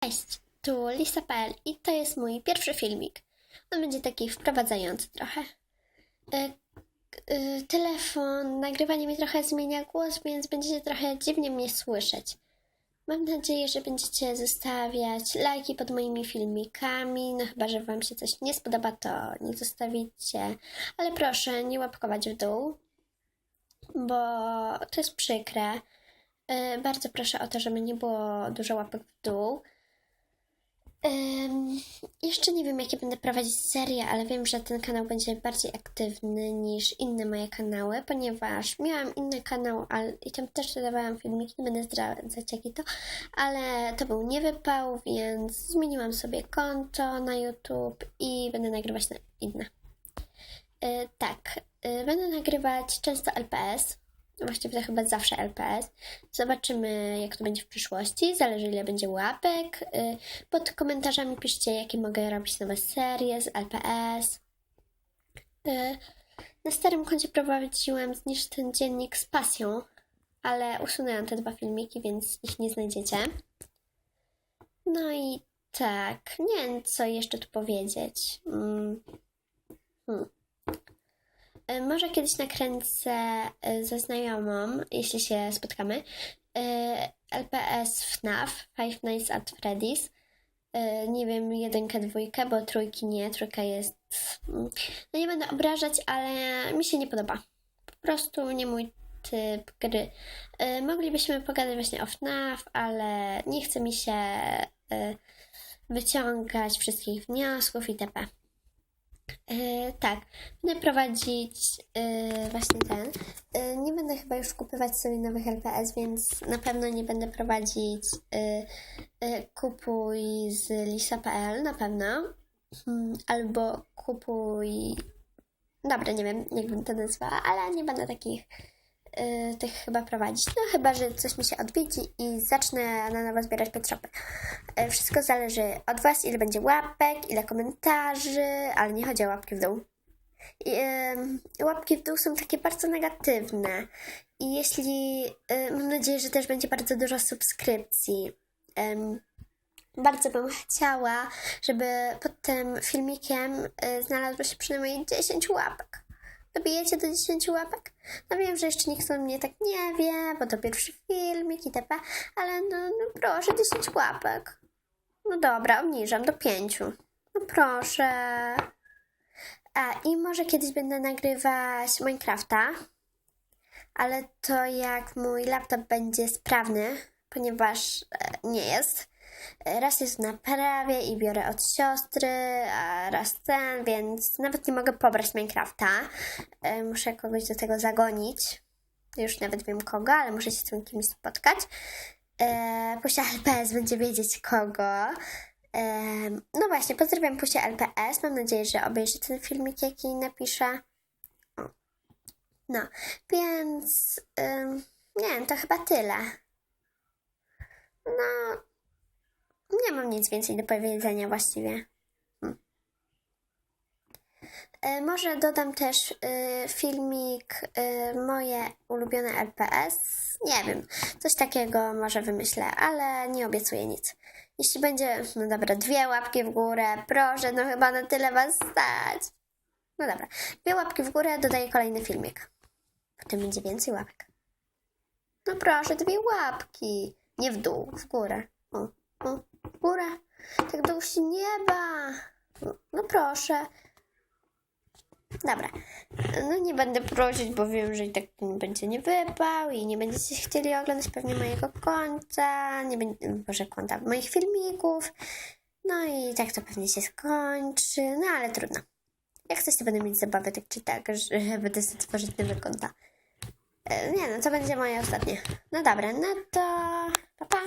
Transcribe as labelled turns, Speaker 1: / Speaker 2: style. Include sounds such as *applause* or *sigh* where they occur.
Speaker 1: Cześć, tu Lisa.pl i to jest mój pierwszy filmik. On będzie taki wprowadzający trochę. E, e, telefon, nagrywanie mi trochę zmienia głos, więc będziecie trochę dziwnie mnie słyszeć. Mam nadzieję, że będziecie zostawiać lajki pod moimi filmikami. No chyba, że Wam się coś nie spodoba, to nie zostawicie. Ale proszę, nie łapkować w dół, bo to jest przykre. E, Bardzo proszę o to, żeby nie było dużo łapek w dół. Em, jeszcze nie wiem, jakie będę prowadzić serie, ale wiem, że ten kanał będzie bardziej aktywny niż inne moje kanały, ponieważ miałam inny kanał ale, i tam też dodawałam filmiki, nie będę zdradzać jaki to, ale to był niewypał, więc zmieniłam sobie konto na YouTube i będę nagrywać na inne. E, tak, e, będę nagrywać często LPS. Właściwie to chyba zawsze LPS. Zobaczymy, jak to będzie w przyszłości. Zależy, ile będzie łapek. Y, Pod komentarzami piszcie, jakie mogę robić nowe serie z LPS. Y, Na starym koncie prowadziłam Zniszcz ten dziennik z pasją, ale usunęłam te dwa filmiki, więc ich nie znajdziecie. No i tak, nie wiem, co jeszcze tu powiedzieć. Mm. Hmm. E, Może kiedyś nakręcę e, ze znajomą, jeśli się spotkamy, e, LPS FNAF, Five Nights at Freddy's. Nie wiem, jedynkę, dwójkę, bo trójki nie, trójka jest... mm, No nie będę obrażać, ale mi się nie podoba. Po prostu nie mój typ gry. Moglibyśmy pogadać właśnie o FNAF, ale nie chce mi się wyciągać wszystkich wniosków itp. E, tak, będę prowadzić e, właśnie ten. E, nie będę chyba już kupywać sobie nowych LPS, więc na pewno nie będę prowadzić kupuj z lisa.pl na pewno. Hmm, albo kupuj. Dobra, nie wiem, jak bym to nazwała, ale nie będę takich e, tych chyba prowadzić. No chyba, że coś mi się odwiedzi i zacznę na nowo zbierać petshopy. E, Wszystko zależy od Was, ile będzie łapek, ile komentarzy, ale nie chodzi o łapki w dół. I, em, łapki w dół są takie bardzo negatywne. I jeśli, mam nadzieję, że też będzie bardzo dużo subskrypcji. Bardzo bym chciała, żeby pod tym filmikiem znalazło się przynajmniej 10 łapek. Dobijecie do 10 łapek? No wiem, że jeszcze nikt o mnie tak nie wie, bo to pierwszy filmik itp., ale no, no proszę, 10 łapek. No dobra, obniżam do 5. No proszę. A i może kiedyś będę nagrywać Minecrafta, ale to jak mój laptop będzie sprawny, ponieważ e, nie jest. Raz jest w naprawie i biorę od siostry, a raz ten, więc nawet nie mogę pobrać Minecrafta. E, Muszę kogoś do tego zagonić. Już nawet wiem kogo, ale muszę się z tym kimś spotkać. E, Pusia LPS będzie wiedzieć kogo. E, no właśnie, pozdrawiam Pusia LPS. Mam nadzieję, że obejrzy ten filmik, jaki napiszę. No, więc nie wiem, to chyba tyle. No, nie mam nic więcej do powiedzenia właściwie. E, Może dodam też y, filmik y, moje ulubione LPS. Nie wiem, coś takiego może wymyślę, ale nie obiecuję nic. Jeśli będzie, no dobra, dwie łapki w górę, proszę, no chyba na tyle was stać. No dobra, dwie łapki w górę, dodaję kolejny filmik. Potem będzie więcej łapek. No proszę, dwie łapki. Nie w dół, w górę. O, o, górę. Tak do uści nieba. No, no proszę. Dobra. No nie będę prosić, bo wiem, że i tak będzie nie wypał i nie będziecie chcieli oglądać pewnie mojego konta, nie będzie, może konta moich filmików. No i tak to pewnie się skończy, no ale trudno. Jak coś, to będę mieć zabawę tak czy tak, że *laughs* będę sobie tworzyć nowe konta. E, Nie no, to będzie moje ostatnie. No dobra, no to pa pa.